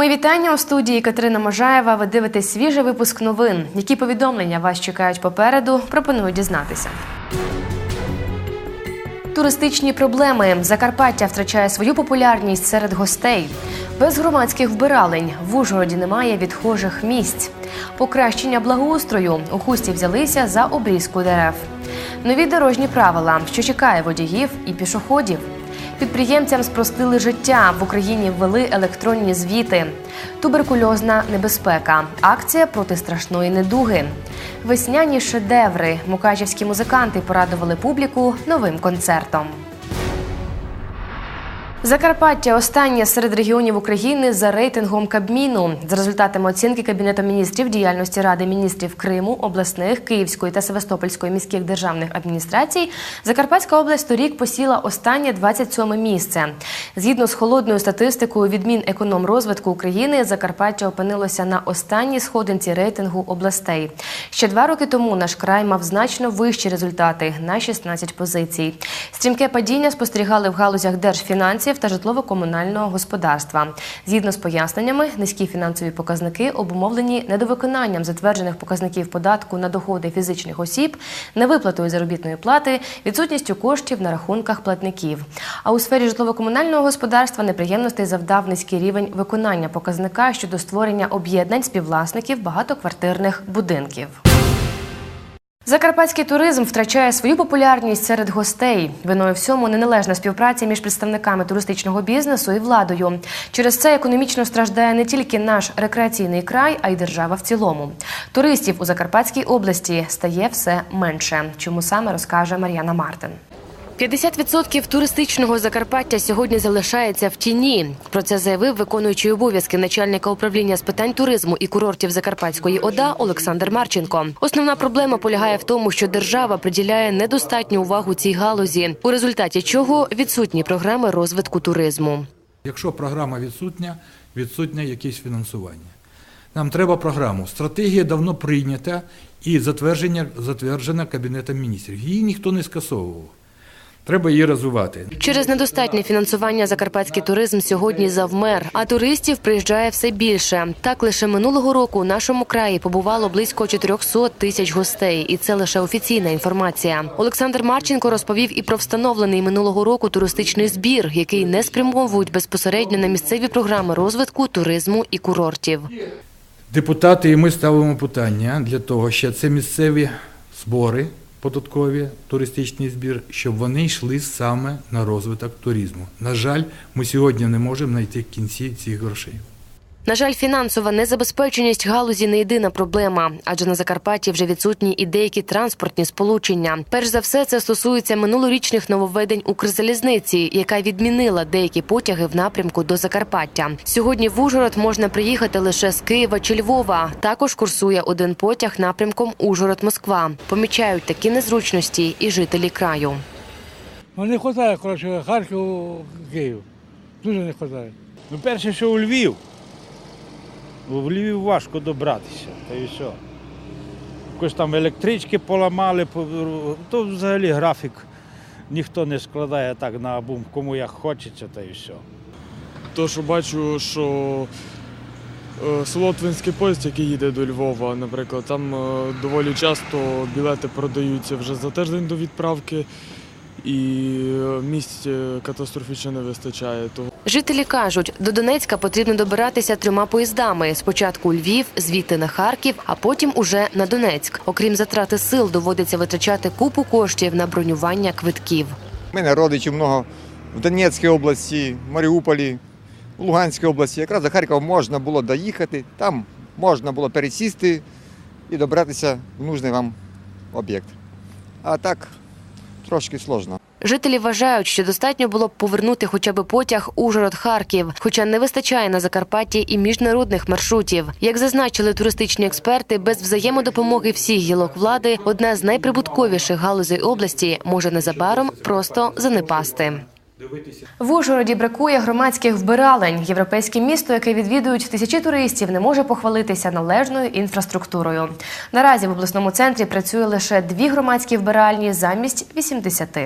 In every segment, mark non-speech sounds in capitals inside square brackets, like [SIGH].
Мої вітання у студії Катерина Можаєва. Ви дивитесь свіжий випуск новин. Які повідомлення вас чекають попереду? Пропоную дізнатися. Туристичні проблеми. Закарпаття втрачає свою популярність серед гостей. Без громадських вбиралень в Ужгороді немає відхожих місць. Покращення благоустрою. У хусті взялися за обрізку дерев. Нові дорожні правила, що чекає водіїв і пішоходів. Підприємцям спростили життя. В Україні ввели електронні звіти. Туберкульозна небезпека. Акція проти страшної недуги. Весняні шедеври. Мукачівські музиканти порадували публіку новим концертом. Закарпаття останнє серед регіонів України за рейтингом Кабміну. За результатами оцінки Кабінету міністрів діяльності Ради міністрів Криму, обласних, Київської та Севастопольської міських державних адміністрацій, Закарпатська область торік посіла останнє 27 місце. Згідно з холодною статистикою від Мінекономрозвитку України, Закарпаття опинилося на останній сходинці рейтингу областей. Ще два роки тому наш край мав значно вищі результати на 16 позицій. Стрімке падіння спостерігали в галузях держфінансів та житлово-комунального господарства. Згідно з поясненнями, низькі фінансові показники обумовлені недовиконанням затверджених показників податку на доходи фізичних осіб, невиплатою заробітної плати, відсутністю коштів на рахунках платників. А у сфері житлово-комунального господарства неприємностей завдав низький рівень виконання показника щодо створення об'єднань співвласників багатоквартирних будинків. Закарпатський туризм втрачає свою популярність серед гостей. Виною всьому неналежна співпраця між представниками туристичного бізнесу і владою. Через це економічно страждає не тільки наш рекреаційний край, а й держава в цілому. Туристів у Закарпатській області стає все менше. Чому саме розкаже Мар'яна Мартин. 50% туристичного Закарпаття сьогодні залишається в тіні. Про це заявив виконуючий обов'язки начальника управління з питань туризму і курортів Закарпатської ОДА Олександр Марченко. Основна проблема полягає в тому, що держава приділяє недостатню увагу цій галузі, у результаті чого відсутні програми розвитку туризму. Якщо програма відсутня, відсутнє якесь фінансування. Нам треба програму. Стратегія давно прийнята і затверджена Кабінетом міністрів. Її ніхто не скасовував. Треба її розвивати. Через недостатнє фінансування закарпатський туризм сьогодні завмер, а туристів приїжджає все більше. Так лише минулого року у нашому краї побувало близько 400 тисяч гостей, і це лише офіційна інформація. Олександр Марченко розповів і про встановлений минулого року туристичний збір, який не спрямовують безпосередньо на місцеві програми розвитку туризму і курортів. Депутати і ми ставимо питання для того, що це місцеві збори податкові, туристичний збір, щоб вони йшли саме на розвиток туризму. На жаль, ми сьогодні не можемо знайти кінці цих грошей. На жаль, фінансова незабезпеченість галузі не єдина проблема, адже на Закарпатті вже відсутні і деякі транспортні сполучення. Перш за все, це стосується минулорічних нововведень Укрзалізниці, яка відмінила деякі потяги в напрямку до Закарпаття. Сьогодні в Ужгород можна приїхати лише з Києва чи Львова. Також курсує один потяг напрямком Ужгород-Москва. Помічають такі незручності і жителі краю. Ну не вистачає, коротше, Харків, Київ. Дуже не вистачає. Ну, перше, що у Львів. Бо в Львів важко добратися, та і все. Якось там електрички поламали, то взагалі графік ніхто не складає так на бум, кому як хочеться, та і все. То, що бачу, що е, Солотвинський поїзд, який їде до Львова, наприклад, там е, доволі часто білети продаються вже за тиждень до відправки, і е, місць катастрофічно не вистачає. Жителі кажуть, до Донецька потрібно добиратися трьома поїздами: спочатку у Львів, звідти на Харків, а потім уже на Донецьк. Окрім затрати сил, доводиться витрачати купу коштів на бронювання квитків. У мене родичів много в Донецькій області, Маріуполі, в Луганській області. Якраз до Харкова можна було доїхати, там можна було пересісти і добратися в нужний вам об'єкт. А так трошки сложно. Жителі вважають, що достатньо було б повернути хоча б потяг Ужгород-Харків, хоча не вистачає на Закарпатті і міжнародних маршрутів. Як зазначили туристичні експерти, без взаємодопомоги всіх гілок влади одна з найприбутковіших галузей області може незабаром просто занепасти. В Ужгороді бракує громадських вбиралень. Європейське місто, яке відвідують тисячі туристів, не може похвалитися належною інфраструктурою. Наразі в обласному центрі працює лише дві громадські вбиральні замість 80.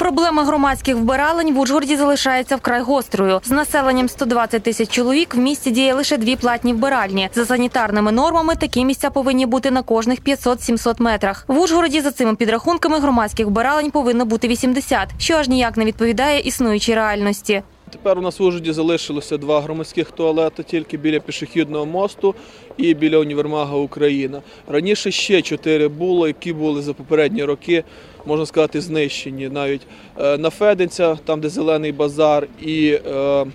Проблема громадських вбиралень в Ужгороді залишається вкрай гострою. З населенням 120 тисяч чоловік в місті діє лише дві платні вбиральні. За санітарними нормами такі місця повинні бути на кожних 500-700 метрах. В Ужгороді за цими підрахунками громадських вбиралень повинно бути 80, що аж ніяк не відповідає існуючій реальності. Тепер у нас в Ужгороді залишилося два громадських туалети тільки біля пішохідного мосту і біля універмага Україна. Раніше ще чотири було, які були за попередні роки, можна сказати, знищені. Навіть е, на Феденця, там де зелений базар, і е,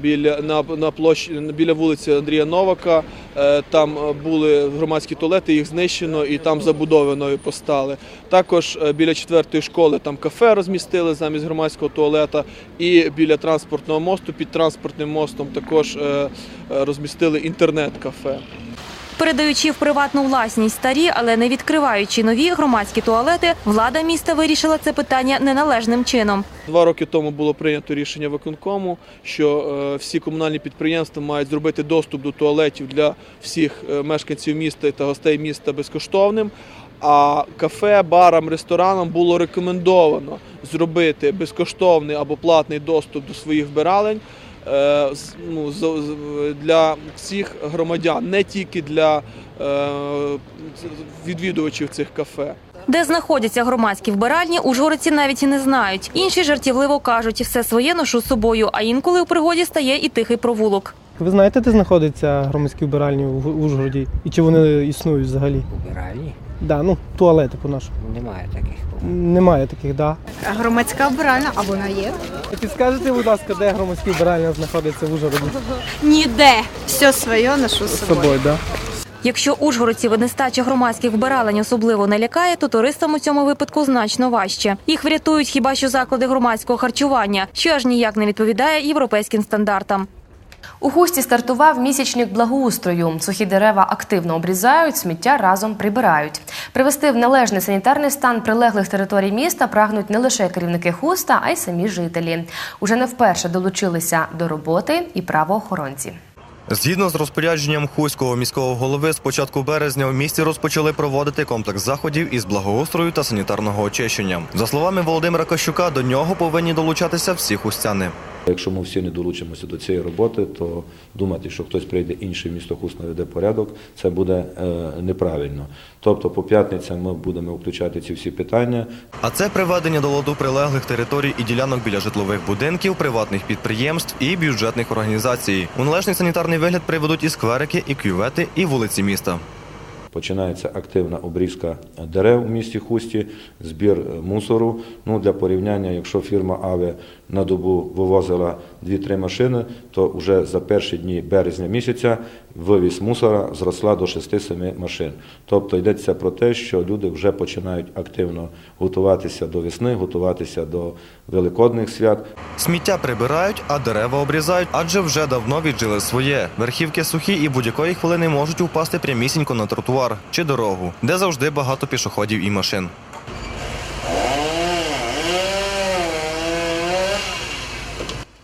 біля на, на площі біля вулиці Андрія Новака. е, Там були громадські туалети, їх знищено і там забудови постали. Також біля четвертої школи там кафе розмістили замість громадського туалета. І біля транспортного мосту під транспортним мостом також розмістили інтернет-кафе. Передаючи в приватну власність старі, але не відкриваючи нові громадські туалети, влада міста вирішила це питання неналежним чином. Два роки тому було прийнято рішення виконкому, що е, всі комунальні підприємства мають зробити доступ до туалетів для всіх е, мешканців міста та гостей міста безкоштовним. А кафе, барам, ресторанам було рекомендовано зробити безкоштовний або платний доступ до своїх вбиралень ну, з- з- для всіх громадян, не тільки для е, відвідувачів цих кафе. Де знаходяться громадські вбиральні, ужгородці навіть і не знають. Інші жартівливо кажуть, все своє ношу з собою, а інколи у пригоді стає і тихий провулок. Ви знаєте, де знаходяться громадські вбиральні в Ужгороді? І чи вони існують взагалі? Убиральні? Да, ну, туалети по-нашому. Немає таких. Немає таких, да. Громадська обиральна, а вона є? Підскажете, будь ласка, де громадські вбиральня знаходяться в Ужгороді? Ніде. Все своє ношу з З собою. собою, да. Якщо ужгородців нестача громадських вбиралень особливо не лякає, то туристам у цьому випадку значно важче. Їх врятують хіба що заклади громадського харчування, що аж ніяк не відповідає європейським стандартам. У Хусті стартував місячник благоустрою. Сухі дерева активно обрізають, сміття разом прибирають. Привести в належний санітарний стан прилеглих територій міста прагнуть не лише керівники хуста, а й самі жителі. Уже не вперше долучилися до роботи і правоохоронці. Згідно з розпорядженням хуйського міського голови, з початку березня в місті розпочали проводити комплекс заходів із благоустрою та санітарного очищення. За словами Володимира Кощука, до нього повинні долучатися всі хустяни. Якщо ми всі не долучимося до цієї роботи, то думати, що хтось прийде інший в місто Хуст наведе порядок, це буде е, неправильно. Тобто по п'ятницям ми будемо включати ці всі питання. А це приведення до ладу прилеглих територій і ділянок біля житлових будинків, приватних підприємств і бюджетних організацій. У належний санітарний вигляд приведуть і скверики, і кювети, і вулиці міста. Починається активна обрізка дерев у місті Хусті, збір е, мусору. Ну, для порівняння, якщо фірма Аве на добу вивозила 2-3 машини, то вже за перші дні березня місяця вивіз мусора зросла до 6-7 машин. Тобто йдеться про те, що люди вже починають активно готуватися до весни, готуватися до великодних свят. Сміття прибирають, а дерева обрізають, адже вже давно віджили своє. Верхівки сухі і будь-якої хвилини можуть упасти прямісінько на тротуар чи дорогу, де завжди багато пішоходів і машин.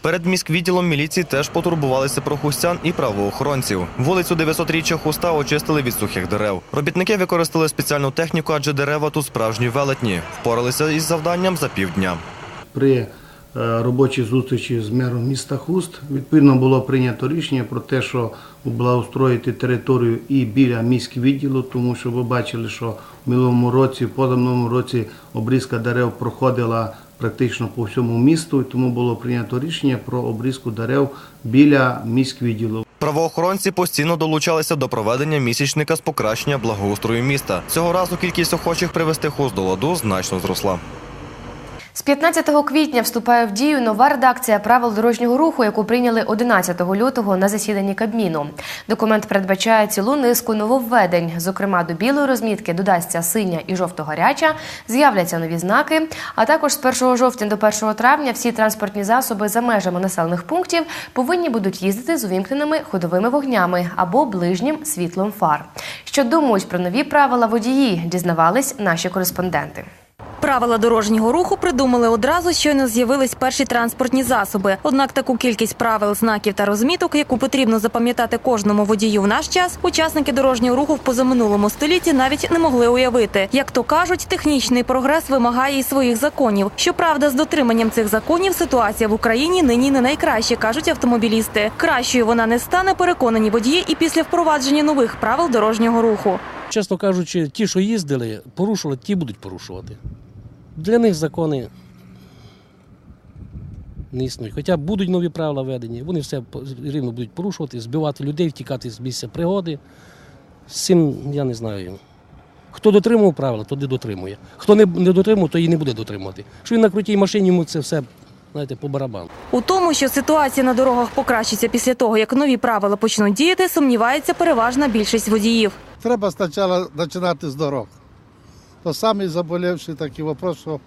Перед міськвідділом міліції теж потурбувалися про хустян і правоохоронців. Вулицю 900-річчя хуста очистили від сухих дерев. Робітники використали спеціальну техніку, адже дерева тут справжні велетні. Впоралися із завданням за півдня. При е, робочій зустрічі з мером міста Хуст відповідно було прийнято рішення про те, що благоустроїти територію і біля міськвідділу, тому що ви бачили, що в минулому році, в позаминулому році обрізка дерев проходила практично по всьому місту, тому було прийнято рішення про обрізку дерев біля міськвідділу. Правоохоронці постійно долучалися до проведення місячника з покращення благоустрою міста. Цього разу кількість охочих привести хуст до ладу значно зросла. З 15 квітня вступає в дію нова редакція правил дорожнього руху, яку прийняли 11 лютого на засіданні Кабміну. Документ передбачає цілу низку нововведень. Зокрема, до білої розмітки додасться синя і жовто-гаряча, з'являться нові знаки. А також з 1 жовтня до 1 травня всі транспортні засоби за межами населених пунктів повинні будуть їздити з увімкненими ходовими вогнями або ближнім світлом фар. Що думають про нові правила водії, дізнавались наші кореспонденти. Правила дорожнього руху придумали одразу, щойно з'явились перші транспортні засоби. Однак таку кількість правил, знаків та розміток, яку потрібно запам'ятати кожному водію в наш час, учасники дорожнього руху в позаминулому столітті навіть не могли уявити. Як то кажуть, технічний прогрес вимагає і своїх законів. Щоправда, з дотриманням цих законів ситуація в Україні нині не найкраща, кажуть автомобілісти. Кращою вона не стане, переконані водії, і після впровадження нових правил дорожнього руху. Чесно кажучи, ті, що їздили, порушували, ті будуть порушувати. Для них закони не існують. Хоча будуть нові правила введені, вони все рівно будуть порушувати, збивати людей, втікати з місця пригоди. З цим я не знаю. Хто дотримував правила, то не дотримує. Хто не, не дотримував, то і не буде дотримувати. Що він на крутій машині, йому це все, знаєте, по барабану. У тому, що ситуація на дорогах покращиться після того, як нові правила почнуть діяти, сумнівається переважна більшість водіїв. Треба спочатку починати з дорог. То самий заболівший такий вопрос, що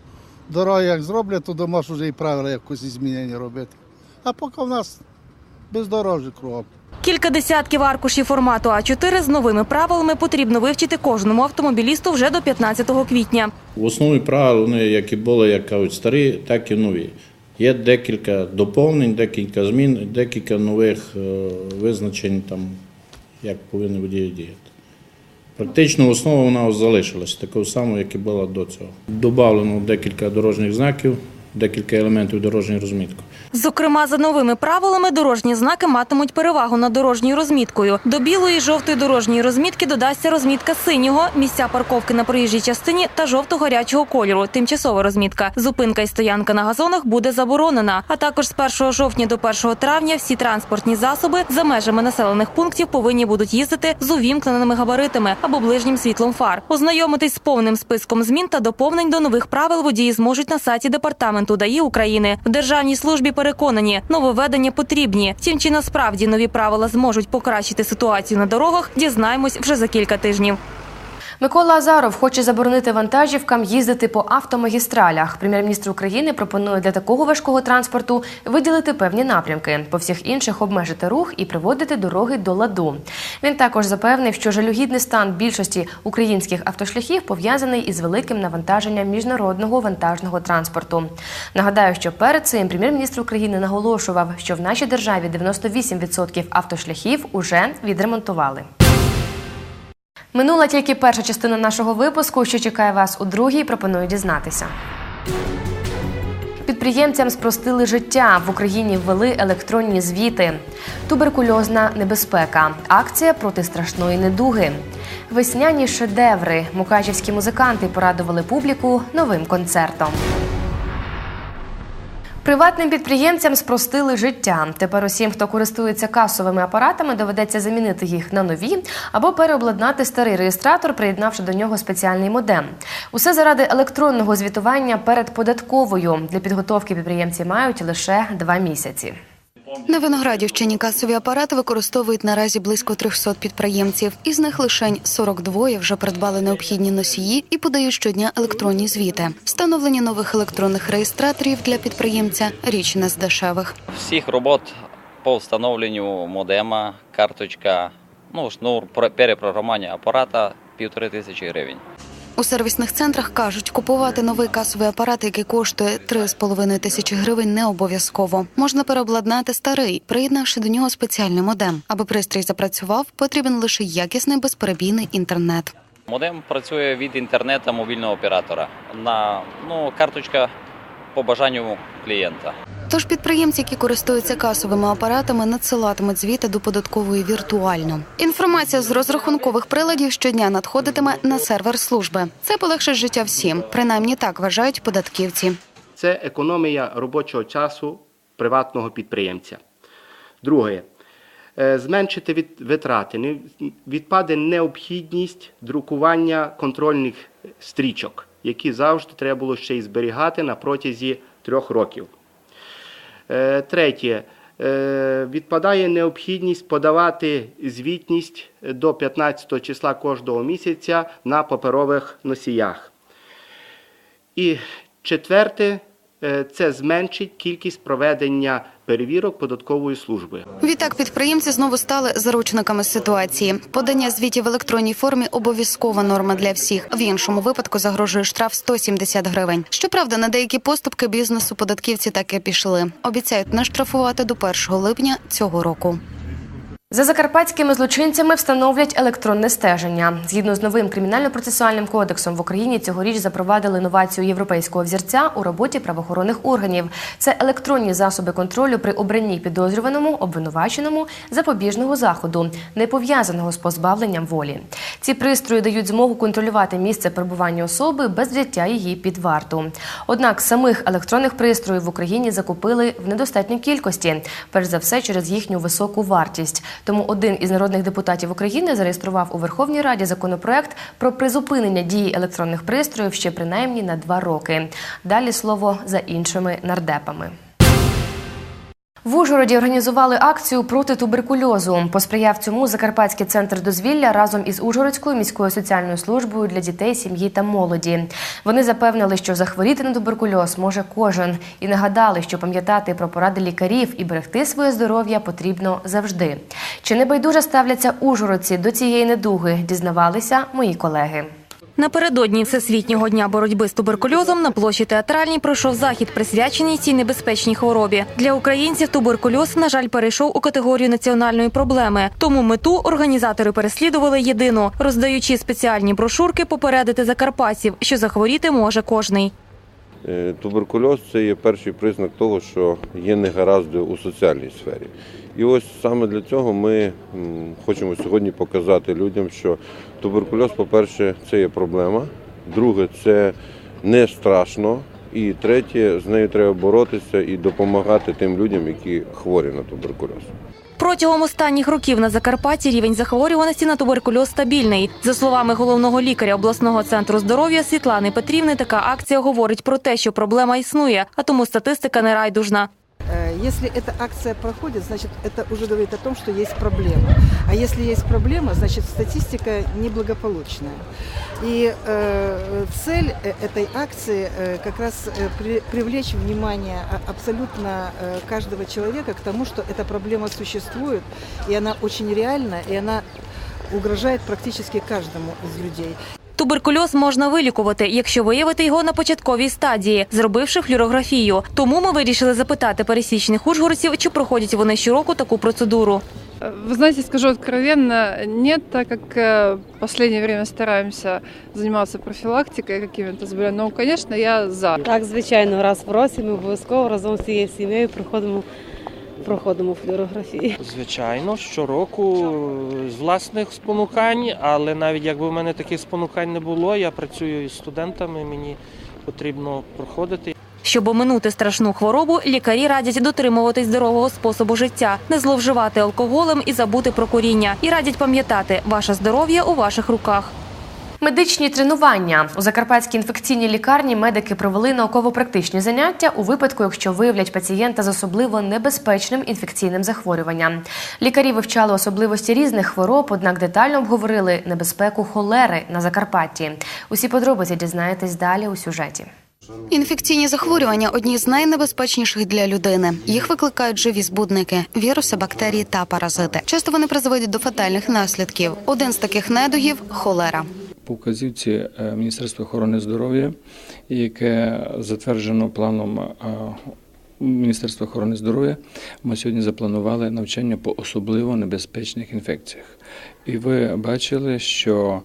дороги як зроблять, то можеш вже і правила якось змінення робити. А поки в нас бездорожжя кругом. Кілька десятків аркушів формату А4 з новими правилами потрібно вивчити кожному автомобілісту вже до 15 квітня. В основі правил вони як і були, як кажуть, старі, так і нові. Є декілька доповнень, декілька змін, декілька нових е, визначень, там, як повинні водії діяти. Практично основа вона залишилась, такою самою, як і була до цього. Добавлено декілька дорожніх знаків, декілька елементів дорожньої розмітки. Зокрема, за новими правилами дорожні знаки матимуть перевагу над дорожньою розміткою. До білої і жовтої дорожньої розмітки додасться розмітка синього, місця парковки на проїжджій частині та жовто-гарячого кольору. Тимчасова розмітка. Зупинка і стоянка на газонах буде заборонена. А також з 1 жовтня до 1 травня всі транспортні засоби за межами населених пунктів повинні будуть їздити з увімкненими габаритами або ближнім світлом фар. Ознайомитись з повним списком змін та доповнень до нових правил водії зможуть на сайті департаменту ДАІ України. В державній службі переконані, нововведення потрібні. Втім, чи насправді нові правила зможуть покращити ситуацію на дорогах, дізнаємось вже за кілька тижнів. Микола Азаров хоче заборонити вантажівкам їздити по автомагістралях. Прем'єр-міністр України пропонує для такого важкого транспорту виділити певні напрямки, по всіх інших обмежити рух і приводити дороги до ладу. Він також запевнив, що жалюгідний стан більшості українських автошляхів пов'язаний із великим навантаженням міжнародного вантажного транспорту. Нагадаю, що перед цим прем'єр-міністр України наголошував, що в нашій державі 98% автошляхів уже відремонтували. Минула тільки перша частина нашого випуску. Що чекає вас у другій, пропоную дізнатися. Підприємцям спростили життя. В Україні ввели електронні звіти. Туберкульозна небезпека. Акція проти страшної недуги. Весняні шедеври. Мукачівські музиканти порадували публіку новим концертом. Приватним підприємцям спростили життя. Тепер усім, хто користується касовими апаратами, доведеться замінити їх на нові або переобладнати старий реєстратор, приєднавши до нього спеціальний модем. Усе заради електронного звітування перед податковою. Для підготовки підприємці мають лише два місяці. На Виноградівщині касові апарати використовують наразі близько 300 підприємців. Із них лише 42 вже придбали необхідні носії і подають щодня електронні звіти. Встановлення нових електронних реєстраторів для підприємця річ не з дешевих. всіх робот по встановленню модема, карточка, ну, шнур, перепрограмування апарата півтори тисячі гривень. У сервісних центрах кажуть, купувати новий касовий апарат, який коштує 3,5 тисячі гривень, не обов'язково. Можна переобладнати старий, приєднавши до нього спеціальний модем. Аби пристрій запрацював, потрібен лише якісний безперебійний інтернет. Модем працює від інтернету мобільного оператора. На ну, карточка по бажанню клієнта. Тож підприємці, які користуються касовими апаратами, надсилатимуть звіти до податкової віртуально. Інформація з розрахункових приладів щодня надходитиме на сервер служби. Це полегшить життя всім. Принаймні так вважають податківці. Це економія робочого часу приватного підприємця. Друге, е, зменшити від- витрати. Відпаде необхідність друкування контрольних стрічок, які завжди треба було ще й зберігати на протязі трьох років. Е, Третє. е, Відпадає необхідність подавати звітність до 15 числа кожного місяця на паперових носіях. І четверте, це зменшить кількість проведення перевірок податковою службою. Відтак підприємці знову стали заручниками ситуації. Подання звітів в електронній формі обов'язкова норма для всіх. В іншому випадку загрожує штраф 170 гривень. Щоправда, на деякі поступки бізнесу податківці таки пішли. Обіцяють не штрафувати до 1 липня цього року. За закарпатськими злочинцями встановлять електронне стеження. Згідно з новим кримінально-процесуальним кодексом в Україні цьогоріч запровадили новацію європейського взірця у роботі правоохоронних органів. Це електронні засоби контролю при обранні підозрюваному, обвинуваченому запобіжного заходу, не пов'язаного з позбавленням волі. Ці пристрої дають змогу контролювати місце перебування особи без взяття її під варту. Однак самих електронних пристроїв в Україні закупили в недостатній кількості, перш за все через їхню високу вартість. Тому один із народних депутатів України зареєстрував у Верховній Раді законопроект про призупинення дії електронних пристроїв ще принаймні на два роки. Далі слово за іншими нардепами. В Ужгороді організували акцію проти туберкульозу. Посприяв цьому Закарпатський центр дозвілля разом із Ужгородською міською соціальною службою для дітей, сім'ї та молоді. Вони запевнили, що захворіти на туберкульоз може кожен, і нагадали, що пам'ятати про поради лікарів і берегти своє здоров'я потрібно завжди. Чи не байдуже ставляться ужгородці до цієї недуги? Дізнавалися мої колеги. Напередодні Всесвітнього дня боротьби з туберкульозом на площі театральній пройшов захід, присвячений цій небезпечній хворобі. Для українців туберкульоз, на жаль, перейшов у категорію національної проблеми. Тому мету організатори переслідували єдину, роздаючи спеціальні брошурки, попередити закарпатців, що захворіти може кожний. Е, Туберкульоз це є перший признак того, що є негаразди у соціальній сфері. І ось саме для цього ми хочемо сьогодні показати людям, що туберкульоз, по-перше, це є проблема. Друге, це не страшно. І третє, з нею треба боротися і допомагати тим людям, які хворі на туберкульоз. Протягом останніх років на Закарпатті рівень захворюваності на туберкульоз стабільний. За словами головного лікаря обласного центру здоров'я Світлани Петрівни, така акція говорить про те, що проблема існує, а тому статистика не райдужна. Если эта акция проходит, значит, это уже говорит о том, что есть проблема. А если есть проблема, значит, статистика неблагополучная. И э, цель э, этой акции э, как раз э, при- привлечь внимание а- абсолютно э, каждого человека к тому, что эта проблема существует, и она очень реальна, и она угрожает практически каждому из людей. Туберкульоз можна вилікувати, якщо виявити його на початковій стадії, зробивши флюорографію. Тому ми вирішили запитати пересічних ужгородців, чи проходять вони щороку таку процедуру. Вы знаете, скажу откровенно, нет, так как э, в последнее время стараемся заниматься профилактикой какими-то заболеваниями. Ну, конечно, я за. Так, звичайно, раз в році ми обов'язково разом з цією сім'єю проходимо, проходимо флюорографії. Звичайно, щороку з власних спонукань, але навіть якби в мене таких спонукань не було, я працюю із студентами, мені потрібно проходити. Щоб оминути страшну хворобу, лікарі радять дотримуватись здорового способу життя, не зловживати алкоголем і забути про куріння. І радять пам'ятати, ваше здоров'я у ваших руках. Медичні тренування у Закарпатській інфекційній лікарні медики провели науково-практичні заняття у випадку, якщо виявлять пацієнта з особливо небезпечним інфекційним захворюванням. Лікарі вивчали особливості різних хвороб, однак детально обговорили небезпеку холери на Закарпатті. Усі подробиці дізнаєтесь далі у сюжеті. Інфекційні захворювання одні з найнебезпечніших для людини. Їх викликають живі збудники, віруси, бактерії та паразити. Часто вони призводять до фатальних наслідків. Один з таких недугів холера. по вказівці е, Міністерства охорони здоров'я, яке затверджено планом е, Міністерства охорони здоров'я, ми сьогодні запланували навчання по особливо небезпечних інфекціях. І ви бачили, що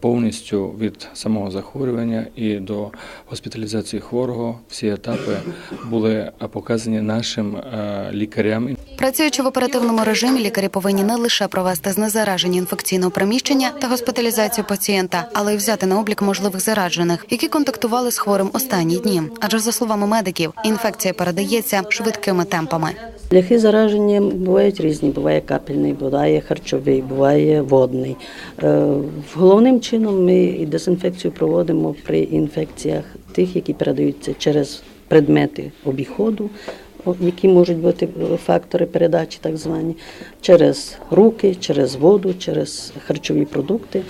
повністю від самого захворювання і до госпіталізації хворого всі етапи були показані нашим е, лікарям. Працюючи в оперативному режимі, лікарі повинні не лише провести знезараження інфекційного приміщення та госпіталізацію пацієнта, але й взяти на облік можливих заражених, які контактували з хворим останні дні. Адже за словами медиків, інфекція передається швидкими темпами. Шляхи зараження бувають різні. Буває капельний, буває харчовий, буває водний. Е, Головним чином ми дезінфекцію проводимо при інфекціях тих, які передаються через предмети обіходу, які можуть бути фактори передачі, так звані, через руки, через воду, через харчові продукти.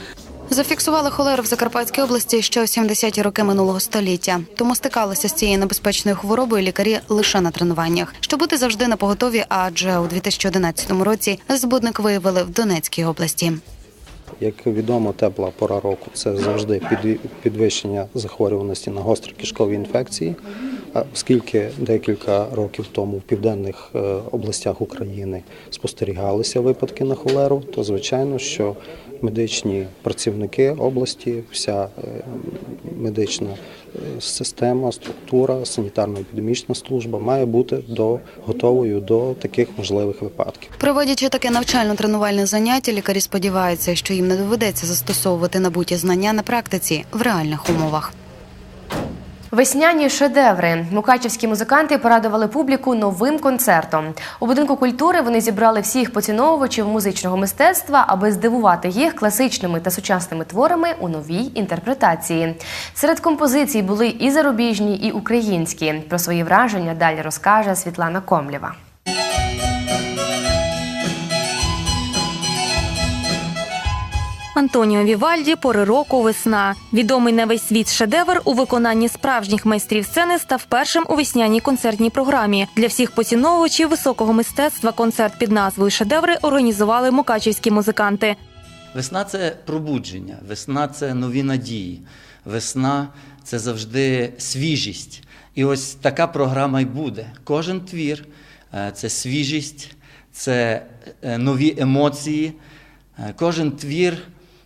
Зафіксували холеру в Закарпатській області ще у 70-ті роки минулого століття. Тому стикалися з цією небезпечною хворобою лікарі лише на тренуваннях. Щоб бути завжди на поготові, адже у 2011 році збудник виявили в Донецькій області. Як відомо, тепла пора року це завжди під- підвищення захворюваності на гострі кишкові інфекції. Оскільки декілька років тому в південних е, областях України спостерігалися випадки на холеру, то звичайно, що медичні працівники області, вся е, медична е, система, структура, санітарно-епідемічна служба має бути до готовою до таких можливих випадків. Проводячи таке навчально-тренувальне заняття, лікарі сподіваються, що їм не доведеться застосовувати набуті знання на практиці в реальних умовах. Весняні шедеври. Мукачівські музиканти порадували публіку новим концертом. У будинку культури вони зібрали всіх поціновувачів музичного мистецтва, аби здивувати їх класичними та сучасними творами у новій інтерпретації. Серед композицій були і зарубіжні, і українські. Про свої враження далі розкаже Світлана Комлєва. Антоніо Вівальді «Пори року. Весна. Відомий на весь світ шедевр у виконанні справжніх майстрів сцени став першим у весняній концертній програмі. Для всіх поціновувачів високого мистецтва концерт під назвою Шедеври організували мукачівські музиканти. Весна це пробудження, весна це нові надії, весна це завжди свіжість. І ось така програма й буде. Кожен твір е, це свіжість, це е, нові емоції. Е, Кожен твір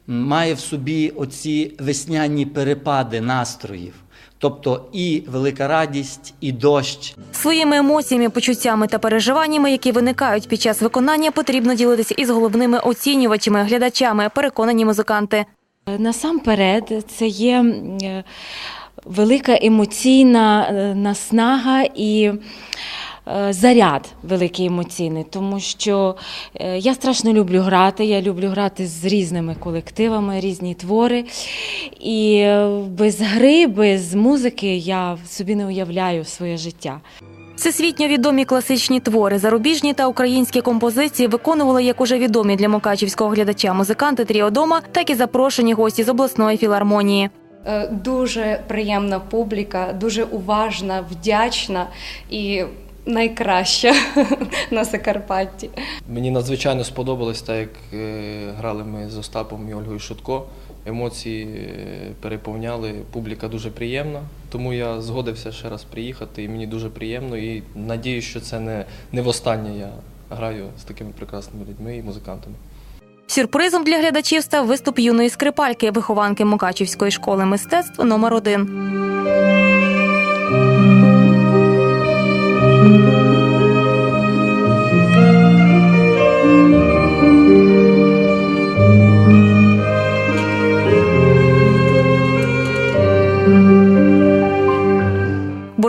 має в собі оці весняні перепади настроїв. Тобто і велика радість, і дощ, Своїми емоціями, почуттями та переживаннями, які виникають під час виконання, потрібно ділитися із головними оцінювачами, глядачами, переконані музиканти. Насамперед, це є е, велика емоційна е, наснага і заряд великий емоційний, тому що е, я страшно люблю грати. Я люблю грати з різними колективами, різні твори. І е, без гри, без музики я собі не уявляю своє життя. Всесвітньо відомі класичні твори, зарубіжні та українські композиції виконували як уже відомі для мукачівського глядача музиканти Тріодома, так і запрошені гості з обласної філармонії. Е, Дуже приємна публіка, дуже уважна, вдячна і найкраща [LAUGHS] на Закарпатті. Мені надзвичайно сподобалось, так як е, грали ми з Остапом і Ольгою Шутко. Емоції е, переповняли, публіка дуже приємна, тому я згодився ще раз приїхати, і мені дуже приємно. І надіюсь, що це не, не востаннє я граю з такими прекрасними людьми і музикантами. Сюрпризом для глядачів став виступ юної скрипальки, вихованки Мукачівської школи мистецтв номер 1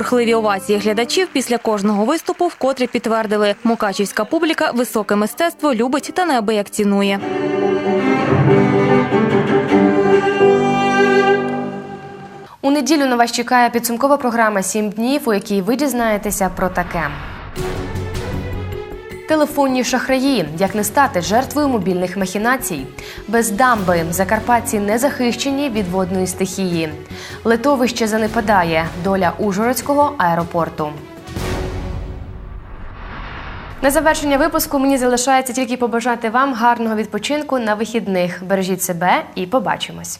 Бурхливі овації глядачів після кожного виступу вкотре підтвердили, мукачівська публіка високе мистецтво любить та неабияк цінує. У неділю на вас чекає підсумкова програма «7 днів, у якій ви дізнаєтеся про таке. Телефонні шахраї, як не стати жертвою мобільних махінацій. Без дамби закарпатці не захищені від водної стихії. Литовище занепадає. Доля Ужгородського аеропорту. На завершення випуску мені залишається тільки побажати вам гарного відпочинку на вихідних. Бережіть себе і побачимось.